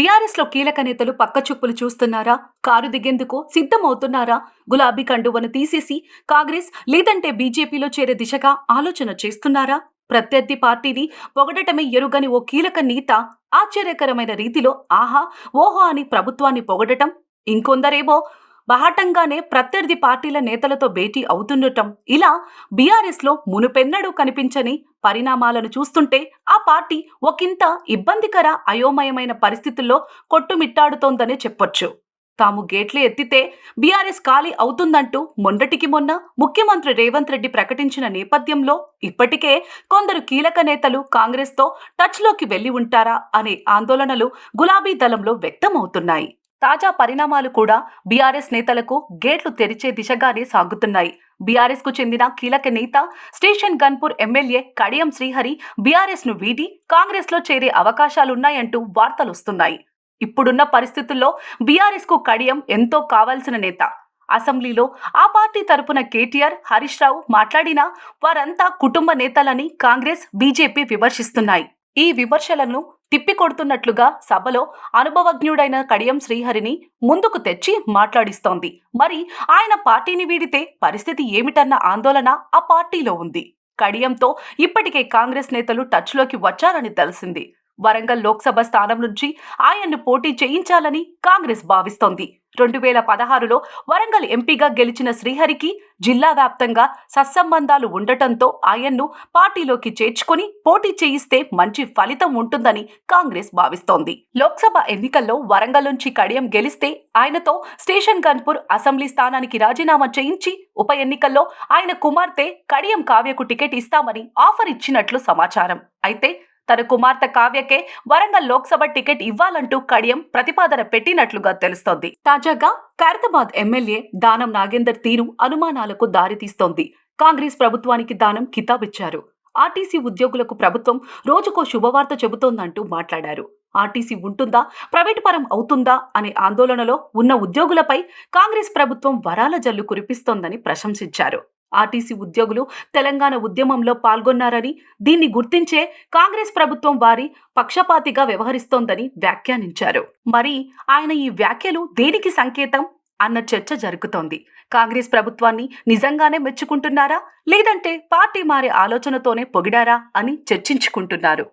బీఆర్ఎస్లో కీలక నేతలు పక్కచుప్పులు చూస్తున్నారా? కారు దిగేందుకు సిద్ధమవుతున్నారా? గులాబీ కండువను తీసేసి కాంగ్రెస్ లేదంటే బీజేపీలో చేరే దిశగా ఆలోచన చేస్తున్నారా? ప్రత్యర్థి పార్టీని పొగడటమే ఎరుగని ఓ కీలక నేత ఆశ్చర్యకరమైన రీతిలో ఆహా ఓహో అని ప్రభుత్వాన్ని పొగడటం? ఇంకొందరేమో బహాటంగానే ప్రత్యర్థి పార్టీల నేతలతో భేటీ అవుతుండటం. ఇలా బీఆర్ఎస్లో మునుపెన్నడూ కనిపించని పరిణామాలను చూస్తుంటే ఆ పార్టీ ఒకంత ఇబ్బందికర అయోమయమైన పరిస్థితుల్లో కొట్టుమిట్టాడుతోందనే చెప్పొచ్చు. తాము గేట్లు ఎత్తితే బీఆర్ఎస్ ఖాళీ అవుతుందంటూ మొన్నటికి మొన్న ముఖ్యమంత్రి రేవంత్ రెడ్డి ప్రకటించిన నేపథ్యంలో ఇప్పటికే కొందరు కీలక నేతలు కాంగ్రెస్తో టచ్లోకి వెళ్ళి ఉంటారా అనే ఆందోళనలు గులాబీ దళంలో వ్యక్తమవుతున్నాయి. తాజా పరిణామాలు కూడా బీఆర్ఎస్ నేతలకు గేట్లు తెరిచే దిశగానే సాగుతున్నాయి. బీఆర్ఎస్కు చెందిన కీలక నేత స్టేషన్ గన్పూర్ ఎమ్మెల్యే కడియం శ్రీహరి బీఆర్ఎస్ను వీడి కాంగ్రెస్లో చేరే అవకాశాలున్నాయంటూ వార్తలొస్తున్నాయి ఇప్పుడున్న పరిస్థితుల్లో బీఆర్ఎస్కు కడియం ఎంతో కావాల్సిన నేత. అసెంబ్లీలో ఆ పార్టీ తరపున కేటీఆర్ హరీష్ రావు మాట్లాడినా వారంతా కుటుంబ నేతలని కాంగ్రెస్ బీజేపీ విమర్శిస్తున్నాయి. ఈ విమర్శలను తిప్పికొడుతున్నట్లుగా సభలో అనుభవజ్ఞుడైన కడియం శ్రీహరిని ముందుకు తెచ్చి మాట్లాడిస్తోంది. మరి ఆయన పార్టీని వీడితే పరిస్థితి ఏమిటన్న ఆందోళన ఆ పార్టీలో ఉంది. కడియంతో ఇప్పటికే కాంగ్రెస్ నేతలు టచ్లోకి వచ్చారని తెలిసింది. వరంగల్ లోక్సభ స్థానం నుంచి ఆయన్ను పోటీ చేయించాలని కాంగ్రెస్ భావిస్తోంది. రెండు వేల పదహారులో వరంగల్ ఎంపీగా గెలిచిన శ్రీహరికి జిల్లా వ్యాప్తంగా సత్సంబంధాలు ఉండటంతో ఆయన్ను పార్టీలోకి చేర్చుకుని పోటీ చేయిస్తే మంచి ఫలితం ఉంటుందని కాంగ్రెస్ భావిస్తోంది. లోక్సభ ఎన్నికల్లో వరంగల్ నుంచి కడియం గెలిస్తే ఆయనతో స్టేషన్ గన్పూర్ అసెంబ్లీ స్థానానికి రాజీనామా చేయించి ఉప ఎన్నికల్లో ఆయన కుమార్తె కడియం కావ్యకు టికెట్ ఇస్తామని ఆఫర్ ఇచ్చినట్లు సమాచారం. అయితే తన కుమార్తె కావ్యకే వరంగల్ లోక్సభ టికెట్ ఇవ్వాలంటూ కడియం ప్రతిపాదన పెట్టినట్లుగా తెలుస్తోంది. తాజాగా ఖైరతాబాద్ ఎమ్మెల్యే దానం నాగేందర్ తీరు అనుమానాలకు దారితీస్తోంది. కాంగ్రెస్ ప్రభుత్వానికి దానం కితాబిచ్చారు. ఆర్టీసీ ఉద్యోగులకు ప్రభుత్వం రోజుకో శుభవార్త చెబుతోందంటూ మాట్లాడారు. ఆర్టీసీ ఉంటుందా? ప్రైవేటు పరం అవుతుందా? అనే ఆందోళనలో ఉన్న ఉద్యోగులపై కాంగ్రెస్ ప్రభుత్వం వరాల జల్లు కురిపిస్తోందని ప్రశంసించారు. ఆర్టీసీ ఉద్యోగులు తెలంగాణ ఉద్యమంలో పాల్గొన్నారని దీన్ని గుర్తించే కాంగ్రెస్ ప్రభుత్వం వారి పక్షపాతిగా వ్యవహరిస్తోందని వ్యాఖ్యానించారు. మరి ఆయన ఈ వ్యాఖ్యలు దేనికి సంకేతం అన్న చర్చ జరుగుతోంది కాంగ్రెస్ ప్రభుత్వాన్ని నిజంగానే మెచ్చుకుంటున్నారా? లేదంటే పార్టీ మారే ఆలోచనతోనే పొగిడారా అని చర్చించుకుంటున్నారు.